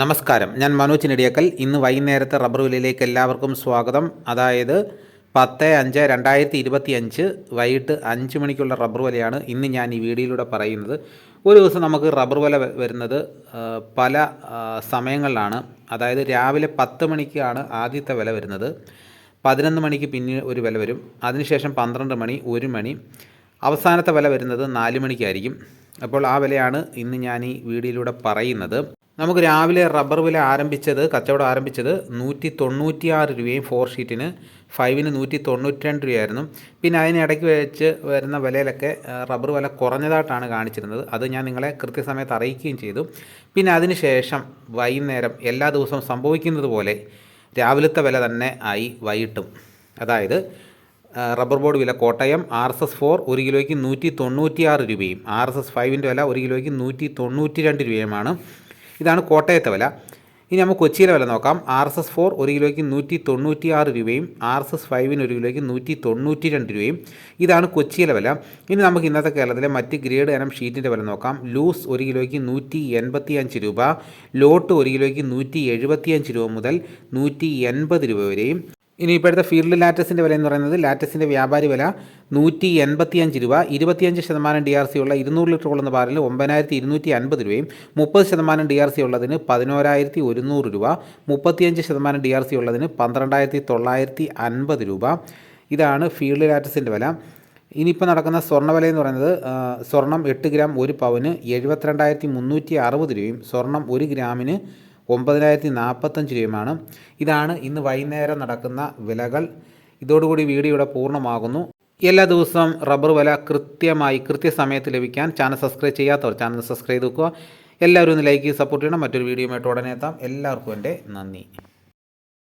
നമസ്കാരം. ഞാൻ മനോജ് നെടിയക്കൽ. ഇന്ന് വൈകുന്നേരത്തെ റബ്ബർ വിലയിലേക്ക് എല്ലാവർക്കും സ്വാഗതം. അതായത് പത്ത് അഞ്ച് രണ്ടായിരത്തി ഇരുപത്തി അഞ്ച് വൈകിട്ട് അഞ്ച് മണിക്കുള്ള റബ്ബർ വിലയാണ് ഇന്ന് ഞാൻ ഈ വീഡിയോയിലൂടെ പറയുന്നത്. ഒരു ദിവസം നമുക്ക് റബ്ബർ വില വരുന്നത് പല സമയങ്ങളിലാണ്. അതായത് രാവിലെ പത്ത് മണിക്കാണ് ആദ്യത്തെ വില വരുന്നത്. പതിനൊന്ന് മണിക്ക് പിന്നെ ഒരു വില വരും. അതിനുശേഷം പന്ത്രണ്ട് മണി ഒരു മണി. അവസാനത്തെ വില വരുന്നത് നാല് മണിക്കായിരിക്കും. അപ്പോൾ ആ വിലയാണ് ഇന്ന് ഞാൻ ഈ വീഡിയോയിലൂടെ പറയുന്നത്. നമുക്ക് രാവിലെ റബ്ബർ വില ആരംഭിച്ചത് കച്ചവടം ആരംഭിച്ചത് നൂറ്റി തൊണ്ണൂറ്റിയാറ് രൂപയും ഫോർ ഷീറ്റിന് ഫൈവിന് നൂറ്റി തൊണ്ണൂറ്റി രണ്ട് രൂപയായിരുന്നു. പിന്നെ അതിനിടയ്ക്ക് വെച്ച് വരുന്ന വിലയിലൊക്കെ റബ്ബർ വില കുറഞ്ഞതായിട്ടാണ് കാണിച്ചിരുന്നത്. അത് ഞാൻ നിങ്ങളെ കൃത്യസമയത്ത് അറിയിക്കുകയും ചെയ്തു. പിന്നെ അതിനുശേഷം വൈകുന്നേരം എല്ലാ ദിവസവും സംഭവിക്കുന്നത് പോലെ രാവിലത്തെ വില തന്നെ ആയി വൈകിട്ടും. അതായത് റബ്ബർ ബോർഡ് വില Kottayam R S S four ഒരു കിലോയ്ക്ക് നൂറ്റി തൊണ്ണൂറ്റിയാറ് രൂപയും ആർ എസ് എസ് ഫൈവിന്റെ വില ഒരു കിലോയ്ക്ക് നൂറ്റി തൊണ്ണൂറ്റി രണ്ട് രൂപയുമാണ്. ഇതാണ് കോട്ടയത്തെ വില. ഇനി നമുക്ക് കൊച്ചിയിലെ വില നോക്കാം. ആർ എസ് എസ് ഫോർ ഒരു കിലോയ്ക്ക് നൂറ്റി തൊണ്ണൂറ്റി ആറ് രൂപയും ആർ എസ് എസ് ഫൈവിന് ഒരു കിലോയ്ക്ക് നൂറ്റി തൊണ്ണൂറ്റി രണ്ട് രൂപയും. ഇതാണ് കൊച്ചിയിലെ വില. ഇനി നമുക്ക് ഇന്നത്തെ കേരളത്തിലെ മറ്റ് ഗ്രേഡ് ഇനം ഷീറ്റിന്റെ വില നോക്കാം. ലൂസ് ഒരു കിലോയ്ക്ക് നൂറ്റി എൺപത്തി അഞ്ച് രൂപ. ലോട്ട് ഒരു കിലോയ്ക്ക് നൂറ്റി എഴുപത്തി അഞ്ച് രൂപ മുതൽ നൂറ്റി എൺപത് രൂപ വരെയും. ഇനി ഇപ്പോഴത്തെ ഫീൽഡ് ലാറ്റസിന്റെ വില എന്ന് പറയുന്നത് ലാറ്റസിന്റെ വ്യാപാരി വില നൂറ്റി എൺപത്തിയഞ്ച് രൂപ ഇരുപത്തിയഞ്ച് ശതമാനം ഡി ആർ സി ഉള്ള ഇരുന്നൂറ് ലിറ്റർ കൊള്ളുന്ന പാലിൽ ഒമ്പതിനായിരത്തി ഇരുന്നൂറ്റി അൻപത് രൂപയും മുപ്പത് ശതമാനം ഡി ആർ സി ഉള്ളതിന് പതിനോരായിരത്തി ഒരുന്നൂറ് രൂപ മുപ്പത്തിയഞ്ച് ശതമാനം ഡി ആർ സി ഉള്ളതിന് പന്ത്രണ്ടായിരത്തി തൊള്ളായിരത്തി അൻപത് രൂപ. ഇതാണ് ഫീൽഡ് ലാറ്റസിന്റെ വില. ഇനിയിപ്പോൾ നടക്കുന്ന സ്വർണ എന്ന് പറയുന്നത് സ്വർണം എട്ട് ഗ്രാം ഒരു പവന് എഴുപത്തിരണ്ടായിരത്തി മുന്നൂറ്റി അറുപത് രൂപയും സ്വർണം ഒരു ഗ്രാമിന് ഒമ്പതിനായിരത്തി നാൽപ്പത്തഞ്ച് രൂപയുമാണ്. ഇതാണ് ഇന്ന് വൈകുന്നേരം നടക്കുന്ന വിലകൾ. ഇതോടുകൂടി വീഡിയോ ഇവിടെ പൂർണമാകുന്നു. എല്ലാ ദിവസവും റബ്ബർ വില കൃത്യമായി കൃത്യസമയത്ത് ലഭിക്കാൻ ചാനൽ സബ്സ്ക്രൈബ് ചെയ്യാത്തവർ ചാനൽ സബ്സ്ക്രൈബ് ചെയ്ത് വെക്കുക. എല്ലാവരും ഒന്ന് ലൈക്ക് സപ്പോർട്ട് ചെയ്യണം. മറ്റൊരു വീഡിയോയുമായിട്ട് ഉടനെ എത്താം. എല്ലാവർക്കും എന്റെ നന്ദി.